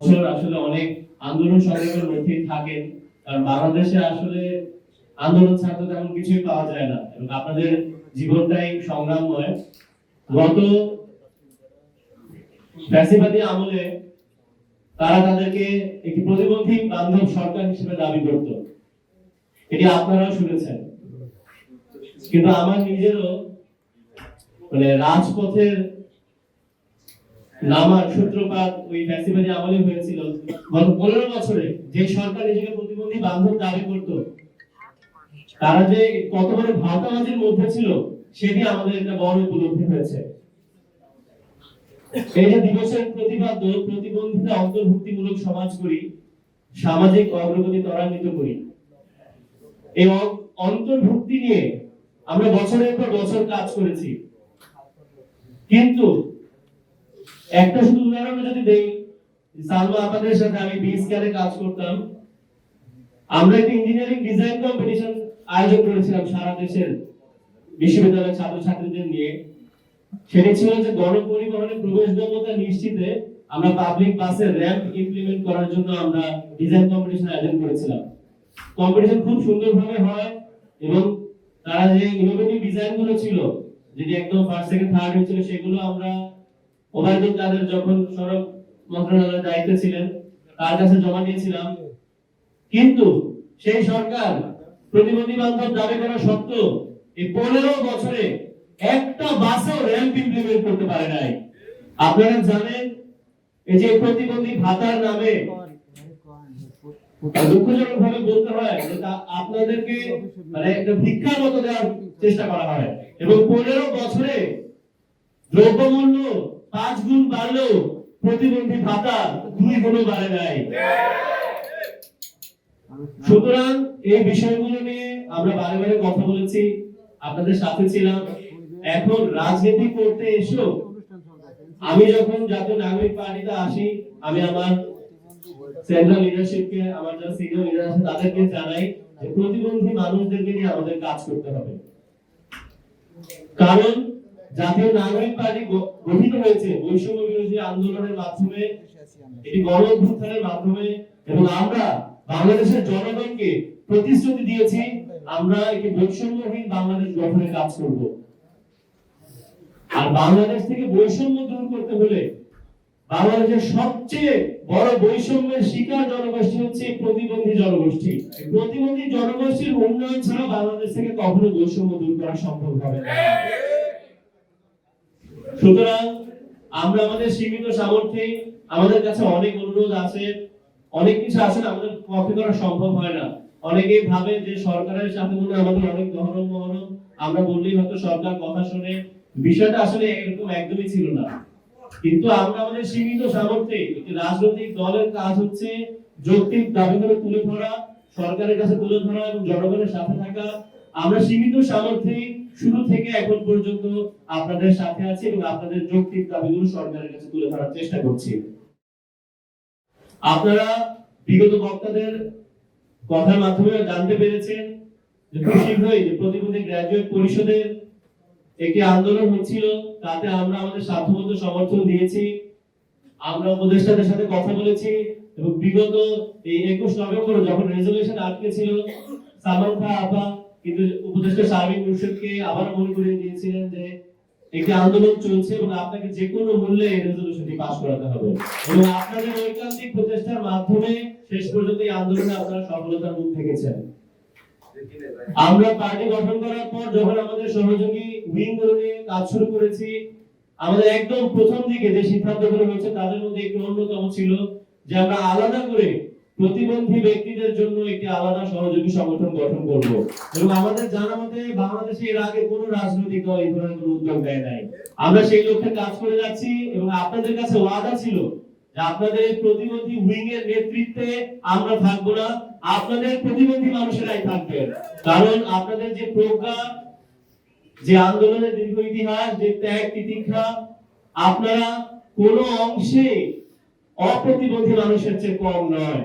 আসলে অনেক আন্দোলন সংগ্রামের মধ্যেই থাকেন। বাংলাদেশে আসলে আন্দোলন তেমন কিছুই পাওয়া যায় না। এবং আপনাদের জীবনটাই সংগ্রামময়। গত ফ্যাসিবাদী আমলে তারা তাদেরকে একটি প্রতিবন্ধী বান্ধব সরকার হিসেবে দাবি করত। এটি আপনারাও শুনেছেন। কিন্তু আমার নিজেরও মানে রাজপথের সূত্রপাত ওই ফ্যাসিবাদী আমলে হয়েছিল। গত পনেরো বছরে যে সরকার নিজেকে প্রতিবন্ধী বান্ধব দাবি করত, তারা যে কত বড় ভাওতাবাজির মধ্যে ছিল, সেটি আমাদের একটা বড় উপলব্ধি হয়েছে। এই যে দিবসের প্রতিবন্ধিতা অন্তর্ভুক্তিমূলক সমাজ করি, সামাজিক অগ্রগতি ত্বরান্বিত করি। এই অন্তর্ভুক্তি নিয়ে আমরা বছরের পর বছর কাজ করেছি। কিন্তু একটা শুধু উদাহরণ যদি দেই, সালমা আপনাদের সাথে আমি বি স্কেলে কাজ করতাম। আমরা একটা ইঞ্জিনিয়ারিং ডিজাইন কম্পিটিশন আয়োজন করেছিলাম সারা দেশের বিশ্ববিদ্যালয়ের ছাত্রছাত্রীদের নিয়ে। সেটি ছিল যে গণপরিবহনে প্রবেশযোগ্যতা নিশ্চিতে আমরা পাবলিক বাসে র্যাম্প ইমপ্লিমেন্ট করার জন্য আমরা ডিজাইন কম্পিটিশন আয়োজন করেছিলাম। কম্পিটিশন খুব সুন্দরভাবে হয় এবং তারা যে ইনোভেটিভ ডিজাইনগুলো ছিল, যেটি একদম ফার্স্ট সেকেন্ড থার্ড হয়েছিল, সেগুলো আমরা ওবায়দুল কাদের যখন সড়ক মন্ত্রণালয়ের দায়িত্বে ছিলেন, তার কাছে জমা দিয়েছিলাম, কিন্তু সেই সরকার প্রতিবন্ধী বান্ধব দাবি করা সত্ত্বেও এই পনেরো বছরে একটা বাসও র্যাম্প ইমপ্লিমেন্ট করতে পারে নাই। আপনারা জানেন, এই যে প্রতিবন্ধী ভাতার নামে দুঃখজনক ভাবে বলতে হয় যে আপনাদেরকে মানে একটা ভিক্ষার মতো দেওয়ার চেষ্টা করা হয়। এবং পনেরো বছরে দ্রব্যমূল্য পাঁচ গুণ বাড়লেও প্রতিবন্ধী ভাতা দুই গুণও বাড়ে নাই। সুতরাং এই বিষয়গুলো নিয়ে আমরা বারে বারে কথা বলেছি, আপনাদের সাথে ছিলাম। এখন রাজনীতি করতে এসেও আমি যখন জাতীয় নাগরিক পার্টিতে আসি, আমি আমার সেন্ট্রাল লিডারশিপকে আমার যারা সিনিয়র লিডার আছে, তাদেরকে জানাই যে প্রতিবন্ধী মানুষদেরকে নিয়ে আমাদের কাজ করতে হবে। কারণ জাতীয় নাগরিক পার্টি গঠিত হয়েছে, বৈষম্য বিরোধী আন্দোলনের মাধ্যমে, এটি গণ অভ্যুত্থানের মাধ্যমে, এবং আমরা বাংলাদেশের জনগণকে প্রতিশ্রুতি দিয়েছি, আমরা একটি বৈষম্যহীন বাংলাদেশ গঠনে কাজ করব। আর বাংলাদেশ থেকে বৈষম্য দূর করতে হলে বাংলাদেশের সবচেয়ে বড় বৈষম্যের শিকার জনগোষ্ঠী হচ্ছে প্রতিবন্ধী জনগোষ্ঠী। প্রতিবন্ধী জনগোষ্ঠীর উন্নয়ন ছাড়া বাংলাদেশ থেকে কখনো বৈষম্য দূর করা সম্ভব হবে না। সুতরাং আমরা আমাদের সীমিত সামর্থ্যে আমাদের কাছে অনেক অনুরোধ আছে, অনেক কিছু আসলে আমাদের করা সম্ভব হয় না। অনেকেই ভাবে যে সরকারের সাথে মনে আমাদের অনেক গহরম মহরম। আমরা বললেই হয়তো সরকার কথা শুনে, বিষয়টা আসলে এরকম একদমই ছিল না। কিন্তু আমরা আমাদের সীমিত সামর্থ্যে একটি রাজনৈতিক দলের কাজ হচ্ছে যৌক্তিক দাবিগুলো তুলে ধরা, সরকারের কাছে তুলে ধরা এবং জনগণের সাথে থাকা। আমরা সীমিত সামর্থ্যে শুরু থেকে এখন পর্যন্ত আপনাদের সাথে আছি এবং আপনাদের যৌক্তিক দাবিগুলো সরকারের কাছে তুলে ধরার চেষ্টা করছি। আপনারা বিগত বক্তাদের কথার মাধ্যমে জানতে পেরেছেন যে যে প্রতিবন্ধী গ্রাজুয়েট পরিষদের একটি আন্দোলন হচ্ছিল, তাতে আমরা আমাদের সাধ্যমতো সমর্থন দিয়েছি, আমরা উপদেষ্টাদের সাথে কথা বলেছি এবং বিগত এই একুশ নভেম্বর যখন রেজলিউশন আটকে ছিল আপা কিন্তু উপদেষ্টা শারমিন মুর্শিদকে আবার মনে করিয়ে দিয়েছিলেন যে একটি আন্দোলন চলছে এবং আপনাকে যে কোনো মূল্যে এই রেজলিউশনটি পাস করাতে হবে। এবং আপনাদের ঐকান্তিক প্রচেষ্টার মাধ্যমে শেষ পর্যন্ত এই আন্দোলনে আপনারা সফলতার মুখ দেখেছেন। আমরা পার্টি গঠন করার পর যখন আমাদের সহযোগী কাজ শুরু করেছি, আমাদের একদম প্রথম দিকে যে সিদ্ধান্তগুলো হয়েছে তাদের মধ্যে একটি অন্যতম ছিল যে আমরা আলাদা করে প্রতিবন্ধী ব্যক্তিদের জন্য একটি আলাদা সহযোগী সংগঠন গঠন করব। এবং আমাদের জানা মতে বাংলাদেশে এর আগে কোনো রাজনৈতিক দল এই ধরনের কোনো উদ্যোগ দেয় নাই। আমরা সেই লক্ষ্যে কাজ করে যাচ্ছি এবং আপনাদের কাছে ওয়াদা ছিল যে আপনাদের প্রতিবন্ধী উইং এর নেতৃত্বে আমরা থাকব না, আপনাদের প্রতিবন্ধী মানুষেরাই থাকবেন। কারণ আপনাদের যে প্রজ্ঞা, যে আন্দোলনের দীর্ঘ ইতিহাস, যে ত্যাগ তিতিক্ষা, আপনারা কোনো অংশে অপ্রতিবন্ধী মানুষের চেয়ে কম নয়।